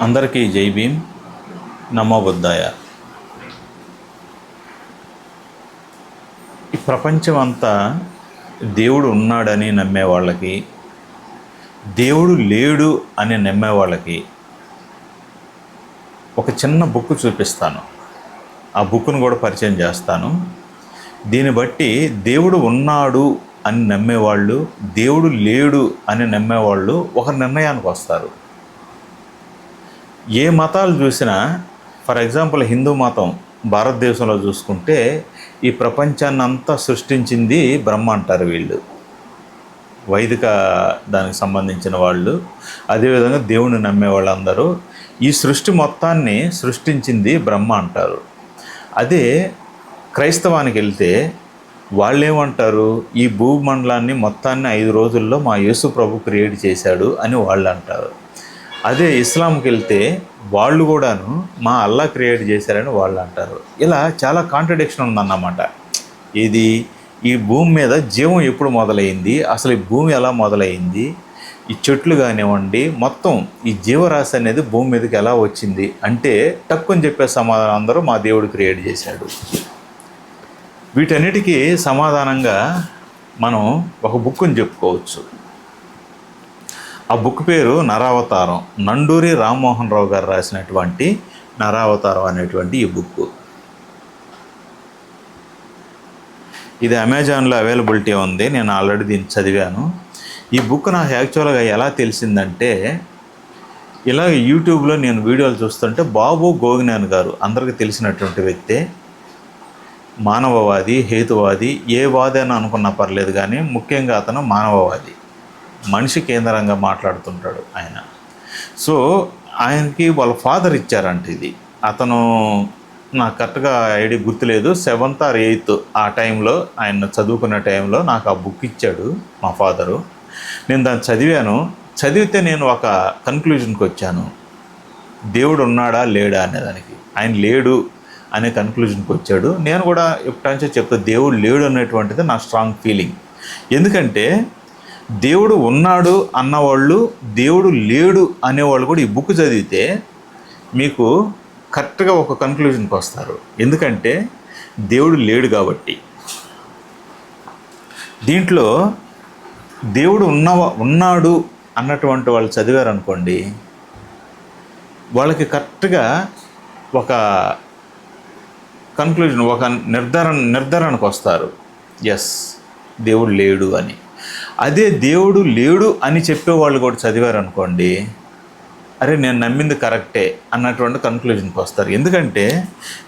అందరికీ జై భీమ్. నమో బుద్ధాయ. ఈ ప్రపంచం అంతా దేవుడు ఉన్నాడని నమ్మే వాళ్ళకి దేవుడు లేడు అని నమ్మే వాళ్ళకి ఒక చిన్న బుక్ చూపిస్తాను. ఆ బుక్ను కూడా పరిచయం చేస్తాను. దీన్ని బట్టి దేవుడు ఉన్నాడు అని నమ్మేవాళ్ళు దేవుడు లేడు అని నమ్మేవాళ్ళు ఒక నిర్ణయానికి వస్తారు. ఏ మతాలు చూసినా ఫర్ ఎగ్జాంపుల్ హిందూ మతం భారతదేశంలో చూసుకుంటే ఈ ప్రపంచాన్ని అంతా సృష్టించింది బ్రహ్మ అంటారు వీళ్ళు. వైదిక దానికి సంబంధించిన వాళ్ళు. అదేవిధంగా దేవుని నమ్మే వాళ్ళందరూ ఈ సృష్టి మొత్తాన్ని సృష్టించింది బ్రహ్మ అంటారు. అదే క్రైస్తవానికి వెళ్తే వాళ్ళు ఏమంటారు ఈ భూమండలాన్ని మొత్తాన్ని ఐదు రోజుల్లో మా యేసు ప్రభు క్రియేట్ చేశాడు అని వాళ్ళు అంటారు అదే ఇస్లాంకి వెళ్తే వాళ్ళు కూడాను మా అల్లా క్రియేట్ చేశారని వాళ్ళు అంటారు. ఇలా చాలా కాంట్రడిక్షన్ ఉందన్నమాట. ఇది ఈ భూమి మీద జీవం ఎప్పుడు మొదలైంది? అసలు ఈ భూమి ఎలా మొదలైంది? ఈ చెట్లు కానివ్వండి మొత్తం ఈ జీవరాశి అనేది భూమి మీదకి ఎలా వచ్చింది? అంటే టక్కుని చెప్పే సమాధానం అందరూ మా దేవుడు క్రియేట్ చేశాడు. వీటన్నిటికీ సమాధానంగా మనం ఒక బుక్ని చెప్పుకోవచ్చు. ఆ బుక్ పేరు నరావతారం. నండూరి రామ్మోహన్ రావు గారు రాసినటువంటి నరావతారం అనేటువంటి ఈ బుక్. ఇది అమెజాన్లో అవైలబిలిటీ ఉంది నేను ఆల్రెడీ దీన్ని చదివాను. ఈ బుక్ నాకు యాక్చువల్గా ఎలా తెలిసిందంటే ఇలా యూట్యూబ్లో నేను వీడియోలు చూస్తుంటే బాబు గోగినాన్ గారు అందరికీ తెలిసినటువంటి వ్యక్తే. మానవవాది హేతువాది ఏ వాది అని అనుకున్నా పర్లేదు కానీ ముఖ్యంగా అతను మానవవాది. మనిషి కేంద్రంగా మాట్లాడుతుంటాడు ఆయన. సో ఆయనకి వాళ్ళ ఫాదర్ ఇచ్చారంట ఇది. అతను నాకు కరెక్ట్గా ఐడి గుర్తులేదు. సెవెంత్ ఆర్ ఎయిత్ ఆ టైంలో ఆయన చదువుకున్న టైంలో నాకు ఆ బుక్ ఇచ్చాడు మా ఫాదరు. నేను దాన్ని చదివాను. చదివితే నేను ఒక కన్క్లూజన్కి వచ్చాను. దేవుడు ఉన్నాడా లేడా అనేదానికి ఆయన లేడు అనే కన్క్లూజన్కి వచ్చాడు. నేను కూడా ఎప్పుడంచో చెప్తా దేవుడు లేడు అనేటువంటిది నా స్ట్రాంగ్ ఫీలింగ్. ఎందుకంటే దేవుడు ఉన్నాడు అన్నవాళ్ళు దేవుడు లేడు అనేవాళ్ళు కూడా ఈ బుక్ చదివితే మీకు కరెక్ట్గా ఒక కన్క్లూజన్కి వస్తారు. ఎందుకంటే దేవుడు లేడు కాబట్టి. దీంట్లో దేవుడు ఉన్న ఉన్నాడు అన్నటువంటి వాళ్ళు చదివారు అనుకోండి వాళ్ళకి కరెక్ట్గా ఒక కన్క్లూజన్ ఒక నిర్ధారణ నిర్ధారణకు వస్తారు. ఎస్ దేవుడు లేడు అని. అదే దేవుడు లేడు అని చెప్పేవాళ్ళు కూడా చదివారు అనుకోండి అరే నేను నమ్మింది కరెక్టే అన్నటువంటి కన్క్లూజన్కి వస్తారు. ఎందుకంటే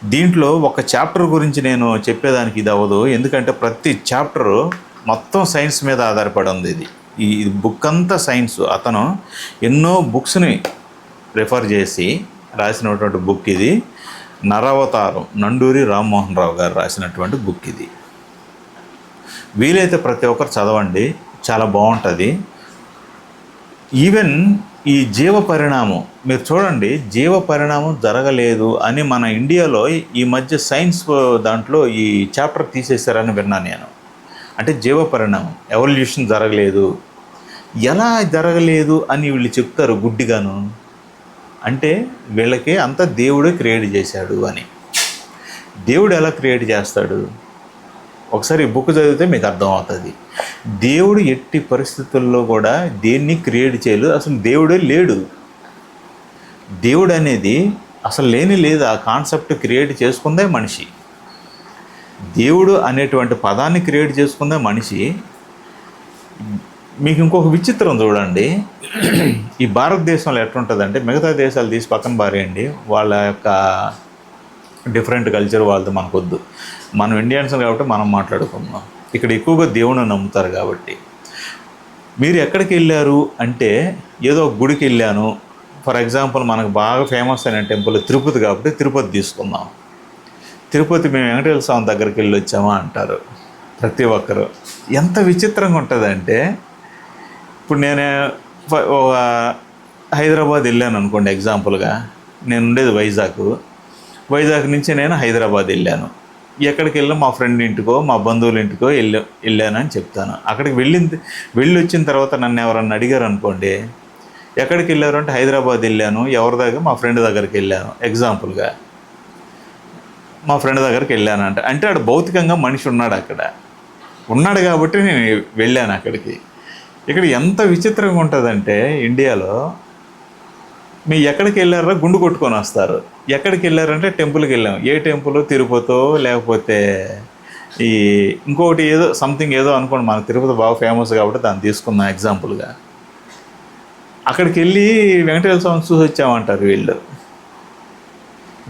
దీంట్లో ఒక చాప్టర్ గురించి నేను చెప్పేదానికి ఇది అవ్వదు. ఎందుకంటే ప్రతి చాప్టరు మొత్తం సైన్స్ మీద ఆధారపడి ఉంది ఇది. ఈ బుక్ అంతా సైన్స్ అతను ఎన్నో బుక్స్ని రిఫర్ చేసి రాసినటువంటి బుక్ ఇది. నరవతారం నండూరి రామ్మోహన్ రావు గారు రాసినటువంటి బుక్ ఇది. వీలైతే ప్రతి ఒక్కరు చదవండి. చాలా బాగుంటుంది. ఈవెన్ ఈ జీవ పరిణామం మీరు చూడండి జీవ పరిణామం జరగలేదు అని మన ఇండియాలో ఈ మధ్య సైన్స్ దాంట్లో ఈ చాప్టర్ తీసేశారని విన్నాను నేను. అంటే జీవ పరిణామం ఎవల్యూషన్ జరగలేదు. ఎలా జరగలేదు అని వీళ్ళు చెప్తారు గుడ్డిగాను? అంటే వీళ్ళకి అంతా దేవుడే క్రియేట్ చేశాడు అని. దేవుడు ఎలా క్రియేట్ చేస్తాడు? ఒకసారి ఈ బుక్ చదివితే మీకు అర్థమవుతుంది. దేవుడు ఎట్టి పరిస్థితుల్లో కూడా దేన్ని క్రియేట్ చేయలేదు. అసలు దేవుడే లేడు. దేవుడు అనేది అసలు లేని లేదు. ఆ కాన్సెప్ట్ క్రియేట్ చేసుకుందే మనిషి. దేవుడు అనేటువంటి పదాన్ని క్రియేట్ చేసుకుందే మనిషి. మీకు ఇంకొక విచిత్రం చూడండి. ఈ భారతదేశంలో ఎట్లుంటుందంటే మిగతా దేశాలు తీసి పక్కన బారేయండి వాళ్ళ యొక్క డిఫరెంట్ కల్చర్ వాళ్ళతో మనకొద్దు. మనం ఇండియన్స్ కాబట్టి మనం మాట్లాడుకుందాం. ఇక్కడ ఎక్కువగా దేవుని నమ్ముతారు కాబట్టి. మీరు ఎక్కడికి వెళ్ళారు అంటే ఏదో గుడికి వెళ్ళాను. ఫర్ ఎగ్జాంపుల్ మనకు బాగా ఫేమస్ అయిన టెంపుల్ తిరుపతి కాబట్టి తిరుపతి తీసుకుందాం. తిరుపతి మేము వెంకటేశ్వర స్వామి దగ్గరికి వెళ్ళి వచ్చామా అంటారు ప్రతి ఒక్కరు. ఎంత విచిత్రంగా ఉంటుందంటే ఇప్పుడు నేను ఒక హైదరాబాద్ వెళ్ళాను అనుకోండి ఎగ్జాంపుల్గా నేను ఉండేది వైజాగ్. వైజాగ్ నుంచి నేను హైదరాబాద్ వెళ్ళాను. ఎక్కడికి వెళ్ళా మా ఫ్రెండ్ ఇంటికో మా బంధువుల ఇంటికో వెళ్ళా వెళ్ళానని చెప్తాను. అక్కడికి వెళ్ళిన వెళ్ళి వచ్చిన తర్వాత నన్ను ఎవరన్నా అడిగారు అనుకోండి ఎక్కడికి వెళ్ళారు అంటే హైదరాబాద్ వెళ్ళాను ఎవరి దగ్గర? మా ఫ్రెండ్ దగ్గరికి వెళ్ళాను ఎగ్జాంపుల్గా మా ఫ్రెండ్ దగ్గరికి వెళ్ళాను అంటే. అంటే ఆడు భౌతికంగా మనిషి ఉన్నాడు అక్కడ. ఉన్నాడు కాబట్టి నేను వెళ్ళాను అక్కడికి. ఇక్కడ ఎంత విచిత్రంగా ఉంటుందంటే ఇండియాలో మీ ఎక్కడికి వెళ్ళారో గుండు కొట్టుకొని వస్తారు. ఎక్కడికి వెళ్ళారంటే టెంపుల్కి వెళ్ళాం. ఏ టెంపుల్ తిరుపతో లేకపోతే ఈ ఇంకొకటి ఏదో సంథింగ్ ఏదో అనుకోండి. మన తిరుపతి బాగా ఫేమస్ కాబట్టి దాన్ని తీసుకున్నాం ఎగ్జాంపుల్గా అక్కడికి వెళ్ళి వెంకటేశ్వర స్వామి చూసి వచ్చామంటారు వీళ్ళు.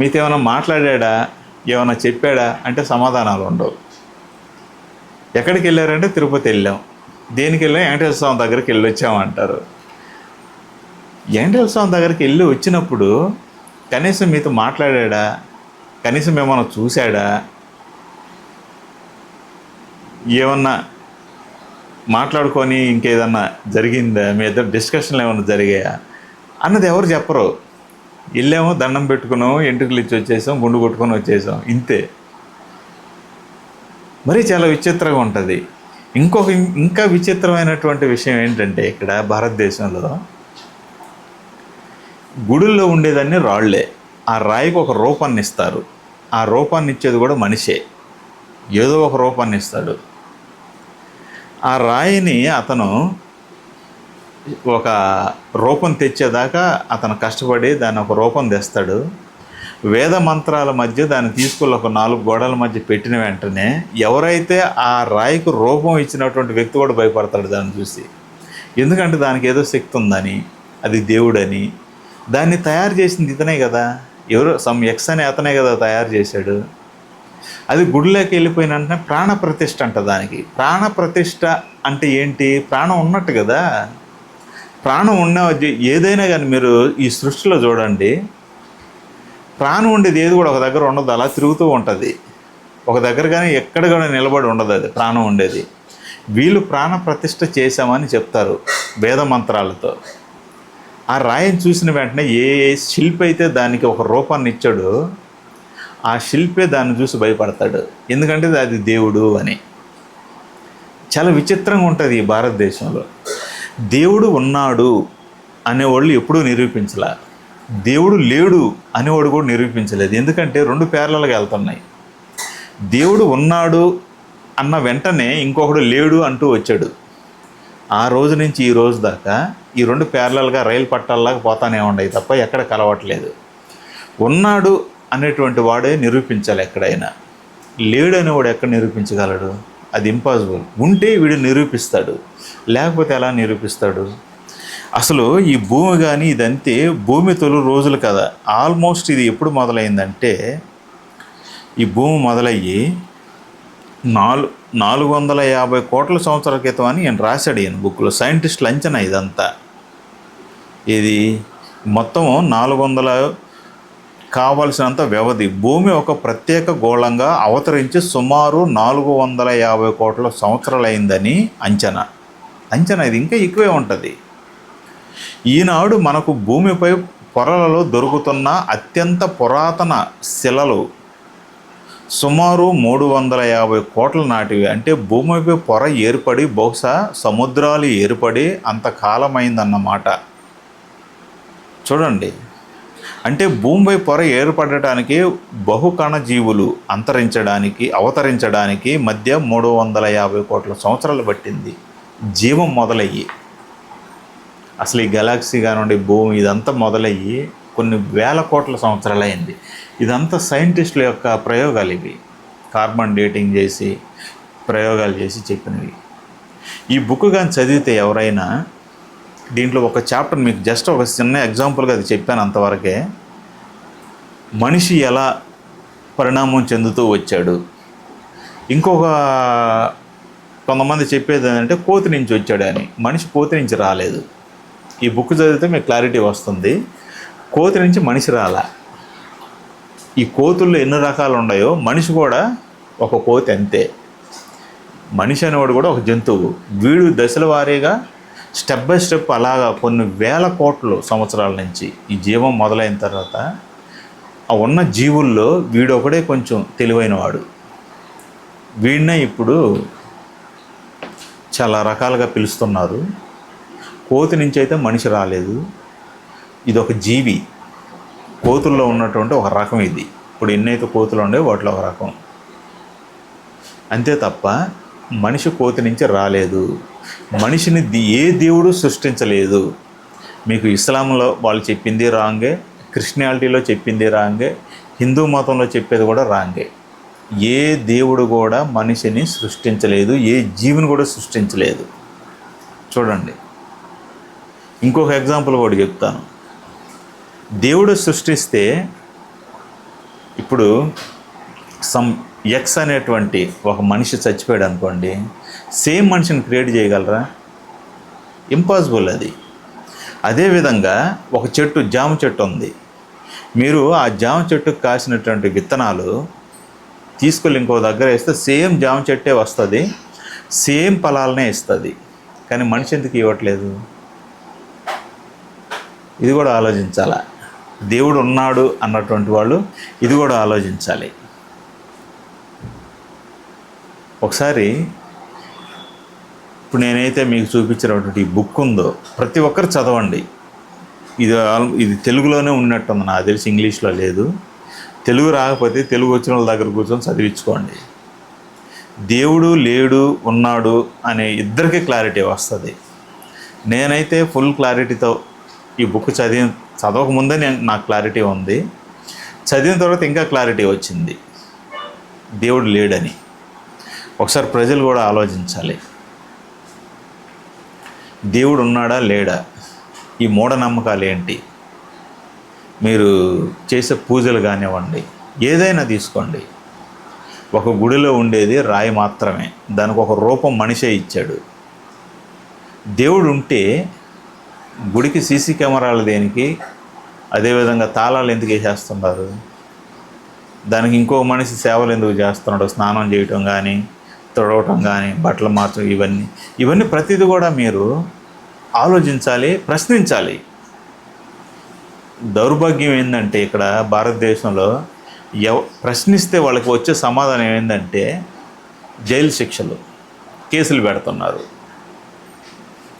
మీతో ఏమైనా మాట్లాడా ఏమైనా చెప్పాడా? అంటే సమాధానాలు ఉండవు. ఎక్కడికి వెళ్ళారంటే తిరుపతి వెళ్ళాం. దేనికి వెళ్ళాం? వెంకటేశ్వర స్వామి దగ్గరికి వెళ్ళి వచ్చామంటారు స్వామి దగ్గరికి వెళ్ళి వచ్చినప్పుడు కనీసం మీతో మాట్లాడా కనీసం ఏమైనా చూశాడా? ఏమన్నా మాట్లాడుకొని ఇంకేదన్నా జరిగిందా? మీ ఇద్దరు డిస్కషన్లు ఏమైనా జరిగాయా? అన్నది ఎవరు చెప్పరు. వెళ్ళాము దండం పెట్టుకున్నాము ఎంటుకలు ఇచ్చి వచ్చేసాం గుండు కొట్టుకొని వచ్చేసాం. ఇంతే. మరి చాలా విచిత్రంగా ఉంటుంది. ఇంకొక ఇంకా విచిత్రమైనటువంటి విషయం ఏంటంటే ఇక్కడ భారతదేశంలో గుడుల్లో ఉండేదాన్ని రాళ్ళే. ఆ రాయికి ఒక రూపాన్ని ఇస్తారు. ఆ రూపాన్ని ఇచ్చేది కూడా మనిషే. ఏదో ఒక రూపాన్ని ఇస్తాడు. ఆ రాయిని అతను ఒక రూపం తెచ్చేదాకా అతను కష్టపడి దాన్ని ఒక రూపం తెస్తాడు. వేద మంత్రాల మధ్య దాన్ని తీసుకుని ఒక నాలుగు గోడల మధ్య పెట్టిన వెంటనే ఎవరైతే ఆ రాయికి రూపం ఇచ్చినటువంటి వ్యక్తి కూడా భయపడతాడు దాన్ని చూసి. ఎందుకంటే దానికి ఏదో శక్తి ఉందని అది దేవుడని దాన్ని తయారు చేసింది ఇతనే కదా. ఎవరో సమ్ ఎక్స్ అనే అతనే కదా తయారు చేశాడు. అది గుడిలోకి వెళ్ళిపోయిన వెంటనే ప్రాణప్రతిష్ఠ అంట దానికి. ప్రాణప్రతిష్ఠ అంటే ఏంటి? ప్రాణం ఉన్నట్టు కదా. ప్రాణం ఉన్న ఏదైనా కానీ మీరు ఈ సృష్టిలో చూడండి. ప్రాణం ఉండేది ఏది కూడా ఒక దగ్గర ఉండదు. అలా తిరుగుతూ ఉంటుంది. ఒక దగ్గర కానీ ఎక్కడ కూడా నిలబడి ఉండదు అది ప్రాణం ఉండేది. వీళ్ళు ప్రాణ ప్రతిష్ఠ చేశామని చెప్తారు వేద మంత్రాలతో. ఆ రాయిని చూసిన వెంటనే ఏ శిల్పి అయితే దానికి ఒక రూపాన్ని ఇచ్చాడో ఆ శిల్పే దాన్ని చూసి భయపడతాడు. ఎందుకంటే అది దేవుడు అని. చాలా విచిత్రంగా ఉంటుంది ఈ భారతదేశంలో. దేవుడు ఉన్నాడు అనేవాళ్ళు ఎప్పుడూ నిరూపించలే. దేవుడు లేడు అనేవాడు కూడా నిరూపించలేదు. ఎందుకంటే రెండు పేర్లకి వెళ్తున్నాయి. దేవుడు ఉన్నాడు అన్న వెంటనే ఇంకొకడు లేడు అంటూ వచ్చాడు. ఆ రోజు నుంచి ఈ రోజు దాకా ఈ రెండు ప్యారలల్గా రైలు పట్టాల్లాగా పోతానే ఉన్నాయి తప్ప ఎక్కడ కలవట్లేదు. ఉన్నాడు అనేటువంటి వాడే నిరూపించాలి ఎక్కడైనా. లేడు అనేవాడు ఎక్కడ నిరూపించగలడు? అది ఇంపాసిబుల్ ఉంటే వీడు నిరూపిస్తాడు. లేకపోతే ఎలా నిరూపిస్తాడు? అసలు ఈ భూమి కానీ ఇదంతే భూమి తొలి రోజులు కదా. ఆల్మోస్ట్ ఇది ఎప్పుడు మొదలైందంటే ఈ భూమి మొదలయ్యి నాలుగు నాలుగు వందల యాభై కోట్ల సంవత్సరాల క్రితం అని నేను రాశాడు ఈయన బుక్లో. సైంటిస్ట్ లంచనా ఇదంతా. ఇది మొత్తం నాలుగు వందల కావలసినంత వ్యవధి. భూమి ఒక ప్రత్యేక గోళంగా అవతరించి సుమారు నాలుగు వందల యాభై కోట్ల సంవత్సరాలైందని అంచనా. అంచనా ఇది ఇంకా ఎక్కువే ఉంటుంది. ఈనాడు మనకు భూమిపై పొరలలో దొరుకుతున్న అత్యంత పురాతన శిలలు సుమారు మూడు వందల యాభై కోట్ల నాటివి. అంటే భూమిపై పొర ఏర్పడి బహుశా సముద్రాలు ఏర్పడి అంత కాలమైందన్నమాట. చూడండి. అంటే భూమిపై పొర ఏర్పడటానికి బహుకణ జీవులు అంతరించడానికి అవతరించడానికి మధ్య మూడు వందల యాభై కోట్ల సంవత్సరాలు పట్టింది. జీవం మొదలయ్యి. అసలు ఈ గెలాక్సీ కానివ్వండి భూమి ఇదంతా మొదలయ్యి కొన్ని వేల కోట్ల సంవత్సరాలు అయింది ఇదంతా సైంటిస్టుల యొక్క ప్రయోగాలు ఇవి. కార్బన్ డేటింగ్ చేసి ప్రయోగాలు చేసి చెప్పినవి. ఈ బుక్ కానీ చదివితే ఎవరైనా దీంట్లో ఒక చాప్టర్ మీకు జస్ట్ ఒక చిన్న ఎగ్జాంపుల్గా అది చెప్పాను అంతవరకే. మనిషి ఎలా పరిణామం చెందుతూ వచ్చాడు. ఇంకొక కొంతమంది చెప్పేది ఏంటంటే కోతి నుంచి వచ్చాడు అని. మనిషి కోతి నుంచి రాలేదు. ఈ బుక్ చదివితే మీకు క్లారిటీ వస్తుంది. కోతి నుంచి మనిషి రాలా. ఈ కోతుల్లో ఎన్ని రకాలు ఉన్నాయో మనిషి కూడా ఒక కోతి అంతే. మనిషి అనేవాడు కూడా ఒక జంతువు. వీడు దశల వారీగా స్టెప్ బై స్టెప్ అలాగా కొన్ని వేల కోట్లు సంవత్సరాల నుంచి ఈ జీవం మొదలైన తర్వాత ఆ ఉన్న జీవుల్లో వీడు ఒకడే కొంచెం తెలివైనవాడు. వీడినే ఇప్పుడు చాలా రకాలుగా పిలుస్తున్నారు. కోతి నుంచి అయితే మనిషి రాలేదు. ఇది ఒక జీవి. కోతుల్లో ఉన్నటువంటి ఒక రకం ఇది. ఇప్పుడు ఎన్నైతే కోతులు ఉండేవి వాటిలో ఒక రకం. అంతే తప్ప మనిషి కోతి నుంచి రాలేదు. మనిషిని ఏ దేవుడు సృష్టించలేదు. మీకు ఇస్లాంలో వాళ్ళు చెప్పింది రాంగే క్రిస్టియాలిటీలో చెప్పింది రాంగే హిందూ మతంలో చెప్పేది కూడా రాంగే. ఏ దేవుడు కూడా మనిషిని సృష్టించలేదు ఏ జీవిని కూడా సృష్టించలేదు. చూడండి. ఇంకొక ఎగ్జాంపుల్ కూడా చెప్తాను. దేవుడు సృష్టిస్తే ఇప్పుడు సమ్ ఎక్స్ అనేటువంటి ఒక మనిషి చచ్చిపోయాడు అనుకోండి సేమ్ మనిషిని క్రియేట్ చేయగలరా? ఇంపాసిబుల్ అది. అదేవిధంగా ఒక చెట్టు జామ చెట్టు ఉంది. మీరు ఆ జామ చెట్టుకు కాసినటువంటి విత్తనాలు తీసుకెళ్ళి ఇంకో దగ్గర వేస్తే సేమ్ జామ చెట్టే వస్తుంది సేమ్ ఫలాలనే ఇస్తుంది. కానీ మనిషి ఎందుకు ఇవ్వట్లేదు? ఇది కూడా ఆలోచించాలా? దేవుడు ఉన్నాడు అన్నటువంటి వాళ్ళు ఇది కూడా ఆలోచించాలి. ఒకసారి ఇప్పుడు నేనైతే మీకు చూపించినటువంటి ఈ బుక్ ఉందో ప్రతి ఒక్కరు చదవండి. ఇది ఇది తెలుగులోనే ఉన్నట్టుంది నాకు తెలిసి ఇంగ్లీష్లో లేదు. తెలుగు రాకపోతే తెలుగు వచ్చిన వాళ్ళ దగ్గర కూర్చొని చదివించుకోండి. దేవుడు లేడు ఉన్నాడు అనే ఇద్దరికి క్లారిటీ వస్తుంది. నేనైతే ఫుల్ క్లారిటీతో ఈ బుక్ చదివి చదవకముందే నేను నాకు క్లారిటీ ఉంది. చదివిన తర్వాత ఇంకా క్లారిటీ వచ్చింది. దేవుడు లేడని. ఒకసారి ప్రజలు కూడా ఆలోచించాలి. దేవుడు ఉన్నాడా లేడా? ఈ మూఢనమ్మకాలు ఏంటి? మీరు చేసే పూజలు కానివ్వండి ఏదైనా తీసుకోండి. ఒక గుడిలో ఉండేది రాయి మాత్రమే. దానికి ఒక రూపం మనిషే ఇచ్చాడు. దేవుడు ఉంటే గుడికి సీసీ కెమెరాలు దేనికి? అదేవిధంగా తాళాలు ఎందుకు వేసేస్తున్నారు? దానికి ఇంకో మనిషి సేవలు ఎందుకు చేస్తున్నాడు? స్నానం చేయటం కానీ తుడవటం కానీ బట్టలు మార్చడం ఇవన్నీ. ఇవన్నీ ప్రతిదీ కూడా మీరు ఆలోచించాలి ప్రశ్నించాలి. దౌర్భాగ్యం ఏంటంటే ఇక్కడ భారతదేశంలో ఎవ ప్రశ్నిస్తే వాళ్ళకి వచ్చే సమాధానం ఏంటంటే జైలు శిక్షలు కేసులు పెడుతున్నారు.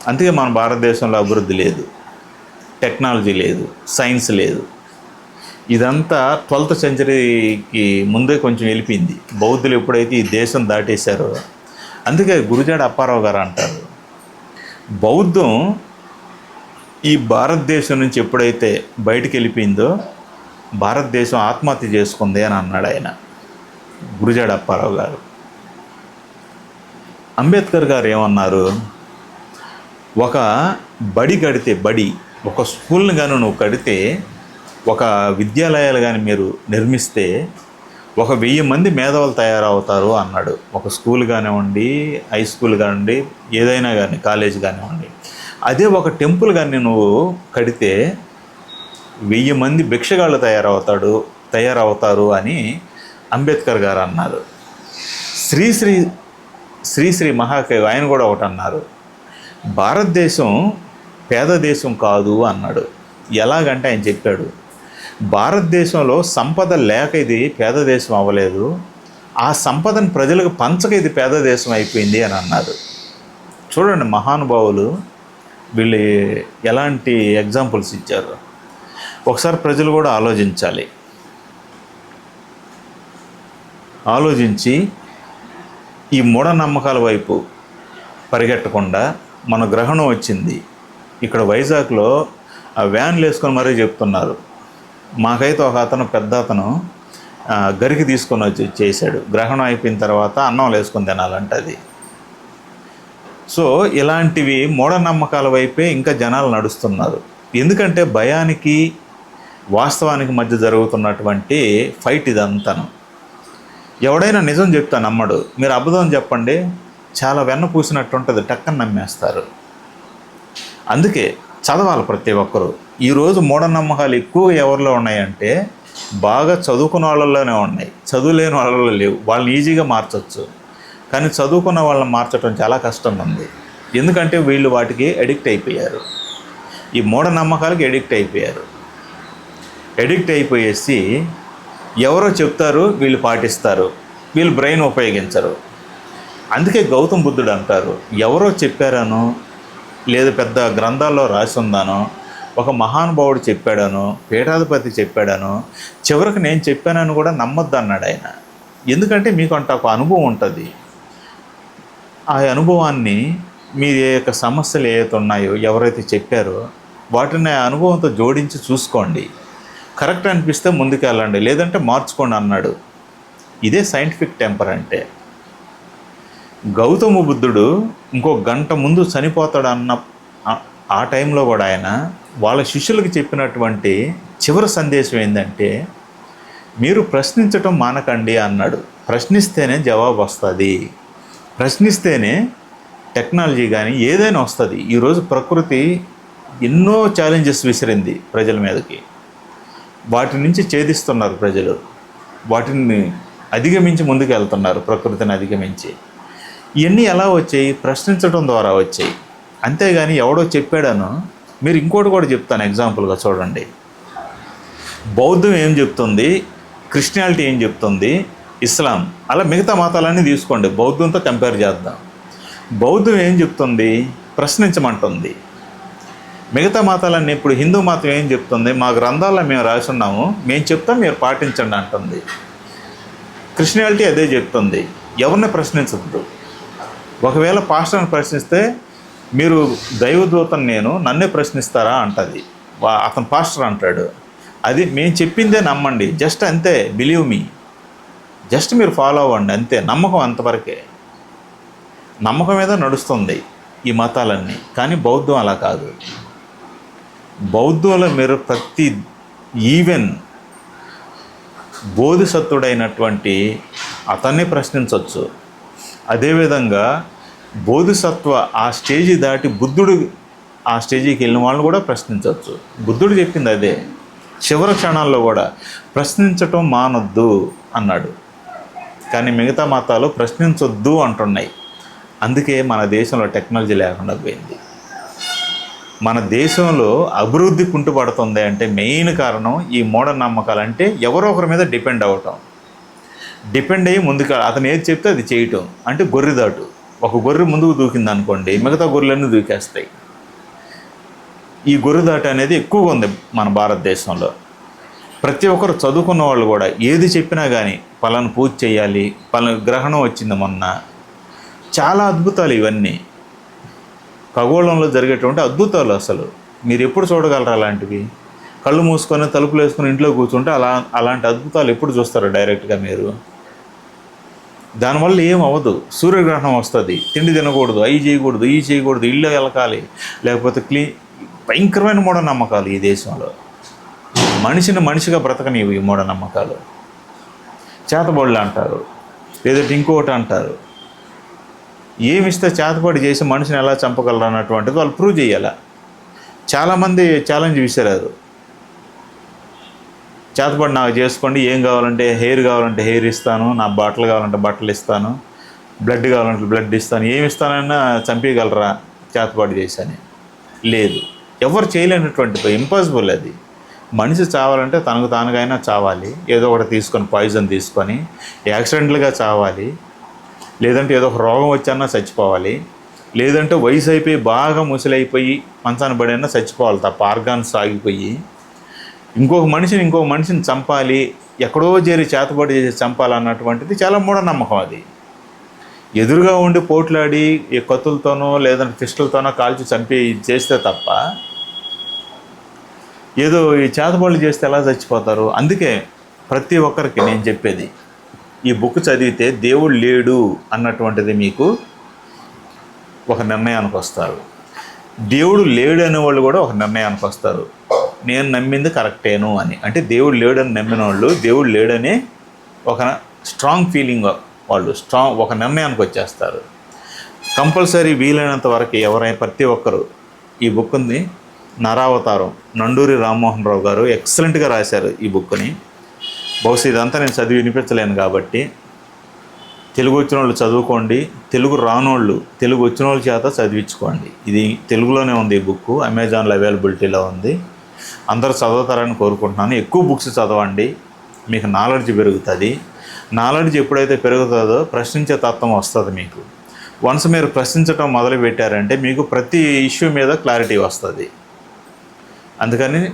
అందుకే మన భారతదేశంలో అభివృద్ధి లేదు. టెక్నాలజీ లేదు. సైన్స్ లేదు. ఇదంతా ట్వెల్త్ సెంచరీకి ముందే కొంచెం వెళ్ళిపోయింది. బౌద్ధులు ఎప్పుడైతే ఈ దేశం దాటేశారో అందుకే గురుజాడ అప్పారావు గారు అంటారు. బౌద్ధం ఈ భారతదేశం నుంచి ఎప్పుడైతే బయటికి వెళ్ళిపోయిందో భారతదేశం ఆత్మహత్య చేసుకుంది అని అన్నాడు ఆయన గురుజాడ అప్పారావు గారు. అంబేద్కర్ గారు ఏమన్నారు? ఒక బడి కడితే బడి ఒక స్కూల్ని కానీ నువ్వు కడితే ఒక విద్యాలయాలు కానీ మీరు నిర్మిస్తే ఒక వెయ్యి మంది మేధావులు తయారవుతారు అన్నాడు. ఒక స్కూల్ కానివ్వండి హై స్కూల్ కానివ్వండి ఏదైనా కానీ కాలేజ్ కానివ్వండి అదే ఒక టెంపుల్ కానీ నువ్వు కడితే వెయ్యి మంది భిక్షగాళ్ళు తయారవుతాడు తయారవుతారు అని అంబేద్కర్ గారు అన్నారు. శ్రీశ్రీ శ్రీశ్రీ మహాకవి ఆయన కూడా ఒకటి అన్నారు భారతదేశం పేద దేశం కాదు అన్నాడు. ఎలాగంటే ఆయన చెప్పాడు భారతదేశంలో సంపద లేక ఇది పేద దేశం అవ్వలేదు. ఆ సంపదను ప్రజలకు పంచక ఇది పేద దేశం అయిపోయింది అని అన్నారు. చూడండి మహానుభావులు వీళ్ళు ఎలాంటి ఎగ్జాంపుల్స్ ఇచ్చారు. ఒకసారి ప్రజలు కూడా ఆలోచించాలి. ఆలోచించి ఈ మూఢనమ్మకాల వైపు పరిగెట్టకుండా మన గ్రహణం వచ్చింది. ఇక్కడ వైజాగ్లో ఆ వ్యాన్లు వేసుకొని మరీ చెప్తున్నారు. మాకైతే ఒక అతను పెద్ద అతను గరికి తీసుకొని వచ్చి చేశాడు. గ్రహణం అయిపోయిన తర్వాత అన్నం వేసుకొని తినాలంట అది. సో ఇలాంటివి మూఢనమ్మకాల వైపే ఇంకా జనాలు నడుస్తున్నారు. ఎందుకంటే భయానికి వాస్తవానికి మధ్య జరుగుతున్నటువంటి ఫైట్ ఇదంతాను. ఎవడైనా నిజం చెప్తా నమ్మడు. మీరు అబద్ధం చెప్పండి. చాలా వెన్న పూసినట్టు ఉంటుంది నమ్మేస్తారు. అందుకే చదవాలి ప్రతి ఒక్కరు. ఈరోజు మూఢనమ్మకాలు ఎక్కువ ఎవరిలో ఉన్నాయంటే బాగా చదువుకున్న వాళ్ళలోనే ఉన్నాయి. చదువులేని వాళ్ళలో లేవు. వాళ్ళని ఈజీగా మార్చవచ్చు కానీ చదువుకున్న వాళ్ళని మార్చడం చాలా కష్టంగా ఉంది. ఎందుకంటే వీళ్ళు వాటికి అడిక్ట్ అయిపోయారు. ఈ మూఢనమ్మకాలకి అడిక్ట్ అయిపోయారు. అడిక్ట్ అయిపోయేసి ఎవరో చెప్తారు వీళ్ళు పాటిస్తారు. వీళ్ళు బ్రెయిన్ ఉపయోగించరు. అందుకే గౌతమ్ బుద్ధుడు అంటారు ఎవరో చెప్పారనో లేదా పెద్ద గ్రంథాల్లో రాసి ఉందానో ఒక మహానుభావుడు చెప్పాడనో పీఠాధిపతి చెప్పాడనో చివరికి నేను చెప్పానని కూడా నమ్మొద్దు అన్నాడు ఆయన. ఎందుకంటే మీకు అంట ఒక అనుభవం ఉంటుంది. ఆ అనుభవాన్ని మీ యొక్క సమస్యలు ఏవైతే ఉన్నాయో ఎవరైతే చెప్పారో వాటిని ఆ అనుభవంతో జోడించి చూసుకోండి. కరెక్ట్ అనిపిస్తే ముందుకు వెళ్ళండి లేదంటే మార్చుకోండి అన్నాడు. ఇదే సైంటిఫిక్ టెంపర్ అంటే. గౌతమ బుద్ధుడు ఇంకో గంట ముందు చనిపోతాడు అన్న ఆ- టైంలో కూడా ఆయన వాళ్ళ శిష్యులకు చెప్పినటువంటి చివరి సందేశం ఏంటంటే మీరు ప్రశ్నించటం మానకండి అన్నాడు. ప్రశ్నిస్తేనే జవాబు వస్తుంది. ప్రశ్నిస్తేనే టెక్నాలజీ కానీ ఏదైనా వస్తుంది. ఈరోజు ప్రకృతి ఎన్నో ఛాలెంజెస్ విసిరింది ప్రజల మీదకి. వాటి నుంచి ఛేదిస్తున్నారు ప్రజలు. వాటిని అధిగమించి ముందుకు వెళ్తున్నారు ప్రకృతిని అధిగమించి. ఇవన్నీ ఎలా వచ్చాయి? ప్రశ్నించడం ద్వారా వచ్చాయి. అంతేగాని ఎవడో చెప్పాడనో. మీరు ఇంకోటి కూడా చెప్తాను ఎగ్జాంపుల్గా చూడండి. బౌద్ధం ఏం చెప్తుంది? క్రిస్టియానిటీ ఏం చెప్తుంది? ఇస్లాం. అలా మిగతా మతాలన్నీ తీసుకోండి. బౌద్ధంతో కంపేర్ చేద్దాం. బౌద్ధం ఏం చెప్తుంది? ప్రశ్నించమంటుంది. మిగతా మతాలన్నీ ఇప్పుడు హిందూ మతం ఏం చెప్తుంది? మా గ్రంథాల్లో మేము రాసి ఉన్నాము మేము చెప్తాం మీరు పాటించండి అంటుంది. క్రిస్టియానిటీ అదే చెప్తుంది. ఎవరిని ప్రశ్నించద్దు. ఒకవేళ పాస్టర్ని ప్రశ్నిస్తే మీరు దైవదూతను నేను నన్నే ప్రశ్నిస్తారా? అంటది. వా- అతను పాస్టర్ అంటాడు. అది మేము చెప్పిందే నమ్మండి. జస్ట్ అంతే బిలీవ్ మీ. జస్ట్ మీరు ఫాలో అవ్వండి అంతే. నమ్మకం అంతవరకే. నమ్మకం మీద నడుస్తుంది ఈ మతాలన్నీ. కానీ బౌద్ధం అలా కాదు. బౌద్ధంలో మీరు ప్రతి ఈవెన్ బోధిసత్వుడైనటువంటి అతన్ని ప్రశ్నించవచ్చు అదేవిధంగా బోధిసత్వ ఆ స్టేజి దాటి బుద్ధుడు ఆ స్టేజీకి వెళ్ళిన వాళ్ళని కూడా ప్రశ్నించవచ్చు. బుద్ధుడు చెప్పింది అదే. చివరి క్షణాల్లో కూడా ప్రశ్నించటం మానొద్దు అన్నాడు. కానీ మిగతా మతాలు ప్రశ్నించొద్దు అంటున్నాయి. అందుకే మన దేశంలో టెక్నాలజీ లేకుండా పోయింది. మన దేశంలో అభివృద్ధి కుంటుపడుతుంది అంటే మెయిన్ కారణం ఈ మూఢనమ్మకాలు అంటే ఎవరో ఒకరి మీద డిపెండ్ అవ్వటం డిపెండ్ అయ్యి ముందుకు అతను ఏది చెప్తే అది చేయటం. అంటే గొర్రె దాటు. ఒక గొర్రె ముందుకు దూకింది అనుకోండి మిగతా గొర్రెలన్నీ దూకేస్తాయి. ఈ గొర్రె దాటు అనేది ఎక్కువగా ఉంది మన భారతదేశంలో. ప్రతి ఒక్కరు చదువుకున్న వాళ్ళు కూడా ఏది చెప్పినా కానీ పలాను పూజ చేయాలి పలాను గ్రహణం వచ్చింది మొన్న. చాలా అద్భుతాలు ఇవన్నీ. ఖగోళంలో జరిగేటువంటి అద్భుతాలు అసలు. మీరు ఎప్పుడు చూడగలరా అలాంటివి? కళ్ళు మూసుకొని తలుపులు వేసుకొని ఇంట్లో కూర్చుంటే అలా అలాంటి అద్భుతాలు ఎప్పుడు చూస్తారు డైరెక్ట్గా మీరు? దానివల్ల ఏం అవ్వదు. సూర్యగ్రహణం వస్తుంది. తిండి తినకూడదు. అవి చేయకూడదు. ఈ చేయకూడదు. ఇల్లు వెళ్ళకాలి లేకపోతే క్లీ భయంకరమైన మూఢనమ్మకాలు ఈ దేశంలో. మనిషిని మనిషిగా బ్రతకనివి ఈ మూఢనమ్మకాలు. చేతబడులు అంటారు. లేదంటే ఇంకొకటి అంటారు. ఏమిస్తే చేతపడి చేసి మనిషిని ఎలా చంపగలరు అన్నటువంటిది వాళ్ళు ప్రూవ్ చేయాలి. చాలామంది ఛాలెంజ్ విసిరారు. చేతపడి నాకు చేసుకోండి ఏం కావాలంటే హెయిర్ కావాలంటే హెయిర్ ఇస్తాను నా బట్టలు కావాలంటే బట్టలు ఇస్తాను బ్లడ్ కావాలంటే బ్లడ్ ఇస్తాను ఏమి ఇస్తానన్నా చంపేయగలరా చేతపాటు చేశాను లేదు. ఎవరు చేయలేనటువంటి ఇంపాసిబుల్ అది. మనిషి చావాలంటే తనకు తానుగైనా చావాలి. ఏదో ఒకటి తీసుకొని పాయిజన్ తీసుకొని యాక్సిడెంట్లుగా చావాలి. లేదంటే ఏదో ఒక రోగం వచ్చన్నా చచ్చిపోవాలి. లేదంటే వయసు అయిపోయి బాగా ముసలైపోయి మంచాన పడైనా చచ్చిపోవాలి తప్ప ఆర్గాన్స్ ఆగిపోయి ఇంకొక మనిషిని ఇంకొక మనిషిని చంపాలి ఎక్కడో చేరి చేతబడి చేసి చంపాలన్నటువంటిది చాలా మూఢనమ్మకం అది. ఎదురుగా ఉండి పోట్లాడి ఈ కత్తులతోనో లేదంటే పిస్టల్తోనో కాల్చి చంపి చేస్తే తప్ప ఏదో ఈ చేతబడులు చేస్తే ఎలా చచ్చిపోతారు? అందుకే ప్రతి ఒక్కరికి నేను చెప్పేది ఈ బుక్ చదివితే దేవుడు లేడు అన్నటువంటిది మీకు ఒక నిర్ణయానికి వస్తారు. దేవుడు లేడు అనే వాళ్ళు కూడా ఒక నిర్ణయానికి వస్తారు. నేను నమ్మింది కరెక్టేను అని. అంటే దేవుడు లేడని నమ్మిన వాళ్ళు దేవుడు లేడని ఒక స్ట్రాంగ్ ఫీలింగ్ వాళ్ళు స్ట్రాంగ్ ఒక నిర్ణయానికి వచ్చేస్తారు. కంపల్సరీ వీలైనంత వరకు ఎవరైనా ప్రతి ఒక్కరు ఈ బుక్ని నరావతారం నండూరి రామ్మోహన్ రావు గారు ఎక్సలెంట్గా రాశారు ఈ బుక్ని బహుశా ఇదంతా నేను చదివి వినిపించలేను కాబట్టి. తెలుగు వచ్చిన వాళ్ళు చదువుకోండి తెలుగు రానోళ్ళు తెలుగు వచ్చిన వాళ్ళ చేత చదివించుకోండి. ఇది తెలుగులోనే ఉంది ఈ బుక్ అమెజాన్లో అవైలబిలిటీలో ఉంది. అందరూ చదువుతారని కోరుకుంటున్నాను. ఎక్కువ బుక్స్ చదవండి. మీకు నాలెడ్జ్ పెరుగుతుంది. నాలెడ్జ్ ఎప్పుడైతే పెరుగుతుందో ప్రశ్నించే తత్వం వస్తుంది మీకు. వన్స్ మీరు ప్రశ్నించడం మొదలు పెట్టారంటే మీకు ప్రతి ఇష్యూ మీద క్లారిటీ వస్తుంది. అందుకని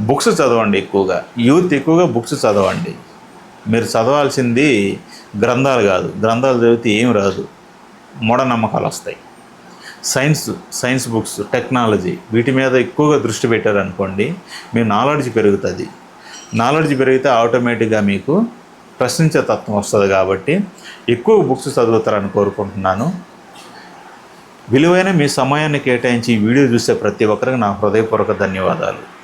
బుక్స్ చదవండి ఎక్కువగా. యూత్ ఎక్కువగా బుక్స్ చదవండి. మీరు చదవాల్సింది గ్రంథాలు కాదు. గ్రంథాలు చదివితే ఏం రాదు. మూఢనమ్మకాలు వస్తాయి. సైన్స్ సైన్స్ బుక్స్ టెక్నాలజీ వీటి మీద ఎక్కువగా దృష్టి పెట్టారనుకోండి మీ నాలెడ్జ్ పెరుగుతుంది. నాలెడ్జ్ పెరిగితే ఆటోమేటిక్గా మీకు ప్రశ్నించే తత్వం వస్తుంది కాబట్టి ఎక్కువ బుక్స్ చదువుతారని కోరుకుంటున్నాను. విలువైన మీ సమయాన్ని కేటాయించి ఈ వీడియో చూసే ప్రతి ఒక్కరికి నా హృదయపూర్వక ధన్యవాదాలు.